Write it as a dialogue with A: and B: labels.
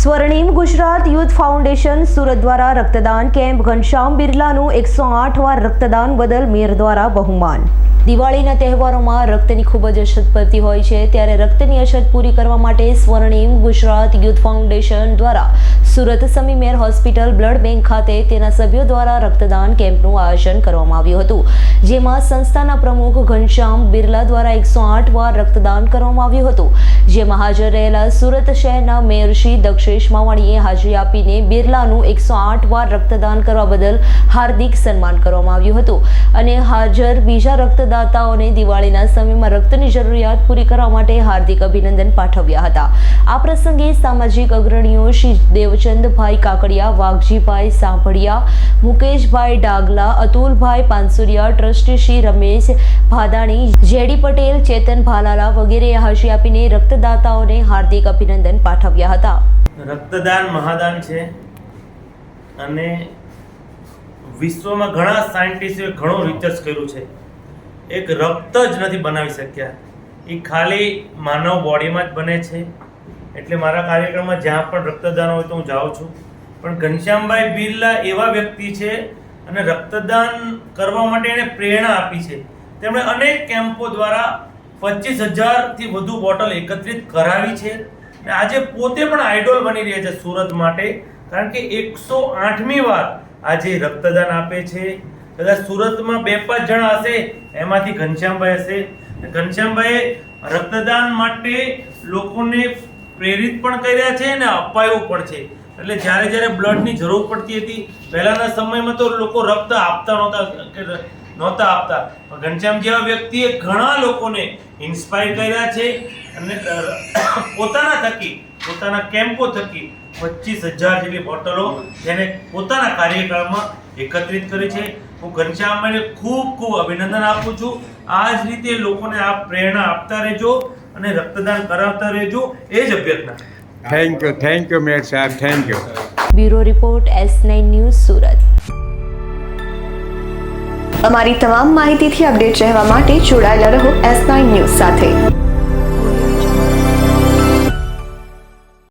A: સ્વર્ણિમ Gujarat youth foundation Surat દ્વારા રક્તદાન camp Ghanshyam બિરલાનું એકસો આઠ વાર રક્તદાન બદલ મેયર દ્વારા બહુમાન. દિવાળીના તહેવારોમાં રક્તની ખૂબ જ અછત પડતી હોય છે, ત્યારે રક્તની અછત પૂરી કરવા માટે સ્વર્ણિમ ગુજરાત યુથ ફાઉન્ડેશન દ્વારા સુરત સમી મેર હોસ્પિટલ બ્લડ બેંક ખાતે તેના સભ્યો દ્વારા રક્તદાન કેમ્પનું આયોજન કરવામાં આવ્યું હતું. જેમાં સંસ્થાના પ્રમુખ ઘનશ્યામ બિરલા દ્વારા એકસો આઠ વાર રક્તદાન કરવામાં આવ્યું હતું. જેમાં હાજર રહેલા સુરત શહેરના મેયર શ્રી દક્ષેશ માવાણીએ હાજરી આપીને બિરલાનું એકસો આઠ વાર રક્તદાન કરવા બદલ હાર્દિક સન્માન કરવામાં આવ્યું હતું. અને હાજર બીજા રક્તદાતાઓને દિવાળીના સમયમાં રક્તની જરૂરિયાત પૂરી કરવા માટે હાર્દિક અભિનંદન પાઠવ્યા હતા. આ પ્રસંગે સામાજિક અગ્રણીઓ શ્રી દેવચંદભાઈ કાકડિયા, વાઘજીભાઈ સાંભળિયા, મુકેશભાઈ ડાગલા, અતુલભાઈ પાનસુરિયા, ટ્રસ્ટી શ્રી રમેશ ભાદાણી, જેડી પટેલ, ચેતન ભાલાલા વગેરે હાજરી આપીને રક્તદાતાઓને હાર્દિક અભિનંદન પાઠવ્યા હતા.
B: રક્તદાન મહાદાન છે અને વિશ્વમાં ઘણા સાયન્ટિસ્ટોએ ઘણો રિસર્ચ કર્યું છે. એક રક્ત જ નથી બનાવી શક્યા. એ ખાલી માનવ બોડીમાં જ બને છે. એટલે મારા કાર્યક્રમમાં જ્યાં પણ રક્તદાન હોય તો હું જાઉં છું. પણ ઘનશ્યામભાઈ બિરલા એવા વ્યક્તિ છે અને રક્તદાન કરવા માટે એણે પ્રેરણા આપી છે. તેમણે અનેક કેમ્પો દ્વારા પચીસ હજારથી વધુ બોટલ એકત્રિત કરાવી છે. અને આજે પોતે પણ આઇડોલ બની રહ્યા છે સુરત માટે, કારણ કે એકસો આઠમી વાર આજે રક્તદાન આપે છે. કદાચ સુરતમાં બે પાંચ જણા હશે, એમાંથી ઘનશ્યામભાઈ હશે. ઘનશ્યામભાઈએ રક્તદાન માટે લોકોને પ્રેરિત પણ કર્યા છે અને અપાયું પણ છે. એટલે જ્યારે જ્યારે બ્લડની જરૂર પડતી હતી, પહેલાના સમયમાં તો લોકો રક્ત આપતા નહોતા, કે નહોતા આપતા. પણ ઘનશ્યામ જેવા વ્યક્તિએ ઘણા લોકોને ઇન્સ્પાયર કર્યા છે અને પોતાના થકી, પોતાના કેમ્પો થકી પચીસ હજાર જેટલી બોટલો જેને પોતાના કાર્યકાળમાં એકત્રિત કરી છે. હું ઘનશ્યામને ખૂબ ખૂબ અભિનંદન આપું છું. આ જ રીતે લોકોને આ પ્રેરણા આપતા રહેજો. અને રક્તદાન કરાવતા રહેજો એ જ અભ્યર્થના.
C: Thank you thank you mayor સાહેબ thank you
A: bureau report S nine news Surat.
D: અમારી તમામ માહિતીથી અપડેટ રહેવા માટે જોડાયેલા રહો એસ નાઇન ન્યૂઝ સાથે.